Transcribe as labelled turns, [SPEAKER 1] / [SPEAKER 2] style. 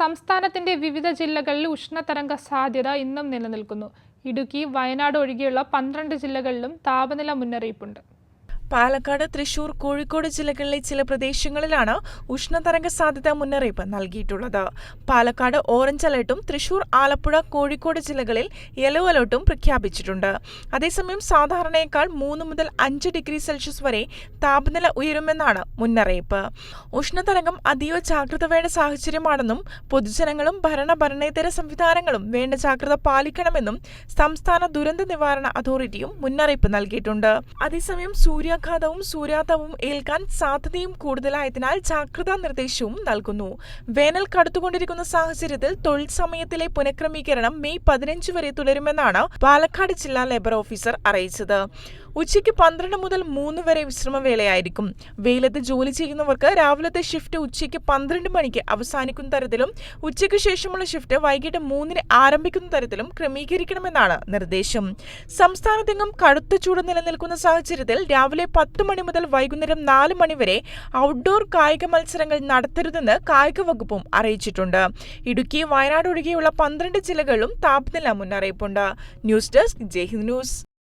[SPEAKER 1] സംസ്ഥാനത്തിന്റെ വിവിധ ജില്ലകളിൽ ഉഷ്ണതരംഗ സാധ്യത ഇന്നും നിലനിൽക്കുന്നു ഇടുക്കി വയനാട് ഒഴികെയുള്ള പന്ത്രണ്ട് ജില്ലകളിലും താപനില മുന്നറിയിപ്പുണ്ട്
[SPEAKER 2] പാലക്കാട് തൃശൂർ കോഴിക്കോട് ജില്ലകളിലെ ചില പ്രദേശങ്ങളിലാണ് ഉഷ്ണതരംഗ സാധ്യത മുന്നറിയിപ്പ് നൽകിയിട്ടുള്ളത് പാലക്കാട് ഓറഞ്ച് അലർട്ടും തൃശൂർ ആലപ്പുഴ കോഴിക്കോട് ജില്ലകളിൽ യെല്ലോ അലർട്ടും പ്രഖ്യാപിച്ചിട്ടുണ്ട് അതേസമയം സാധാരണയേക്കാൾ മൂന്ന് മുതൽ അഞ്ച് ഡിഗ്രി സെൽഷ്യസ് വരെ താപനില ഉയരുമെന്നാണ് മുന്നറിയിപ്പ് ഉഷ്ണതരംഗം അതീവ ജാഗ്രത വേണ്ട സാഹചര്യമാണെന്നും പൊതുജനങ്ങളും ഭരണ ഭരണേതര സംവിധാനങ്ങളും വേണ്ട ജാഗ്രത പാലിക്കണമെന്നും സംസ്ഥാന ദുരന്ത നിവാരണ അതോറിറ്റിയും മുന്നറിയിപ്പ് നൽകിയിട്ടുണ്ട് അതേസമയം സൂര്യ സൂര്യാഘാതവും സൂര്യാതവും ഏൽക്കാൻ സാധ്യതയും കൂടുതലായതിനാൽ ജാഗ്രതാ നിർദ്ദേശവും നൽകുന്നു വേനൽ കടുത്തുകൊണ്ടിരിക്കുന്ന സാഹചര്യത്തിൽ തൊഴിൽ സമയത്തിലെ പുനഃക്രമീകരണം മെയ് പതിനഞ്ച് വരെ തുടരുമെന്നാണ് പാലക്കാട് ജില്ലാ ലേബർ ഓഫീസർ അറിയിച്ചത് ഉച്ചയ്ക്ക് പന്ത്രണ്ട് മുതൽ മൂന്ന് വരെ വിശ്രമവേളയായിരിക്കും വെയിലത്ത് ജോലി ചെയ്യുന്നവർക്ക് രാവിലത്തെ ഷിഫ്റ്റ് ഉച്ചയ്ക്ക് പന്ത്രണ്ട് മണിക്ക് അവസാനിക്കുന്ന തരത്തിലും ഉച്ചയ്ക്ക് ശേഷമുള്ള ഷിഫ്റ്റ് വൈകിട്ട് മൂന്നിന് ആരംഭിക്കുന്ന തരത്തിലും ക്രമീകരിക്കണമെന്നാണ് നിർദ്ദേശം സംസ്ഥാനത്തെങ്ങും കടുത്ത ചൂട് നിലനിൽക്കുന്ന സാഹചര്യത്തിൽ രാവിലെ പത്ത് മണി മുതൽ വൈകുന്നേരം നാല് മണിവരെ ഔട്ട്ഡോർ കായിക മത്സരങ്ങൾ നടത്തരുതെന്ന് കായിക വകുപ്പും അറിയിച്ചിട്ടുണ്ട് ഇടുക്കി വയനാട് ഒഴികെയുള്ള പന്ത്രണ്ട് ജില്ലകളിലും താപനില മുന്നറിയിപ്പുണ്ട് ന്യൂസ് ഡെസ്ക് ജയ്ഹിന്ദ് ന്യൂസ്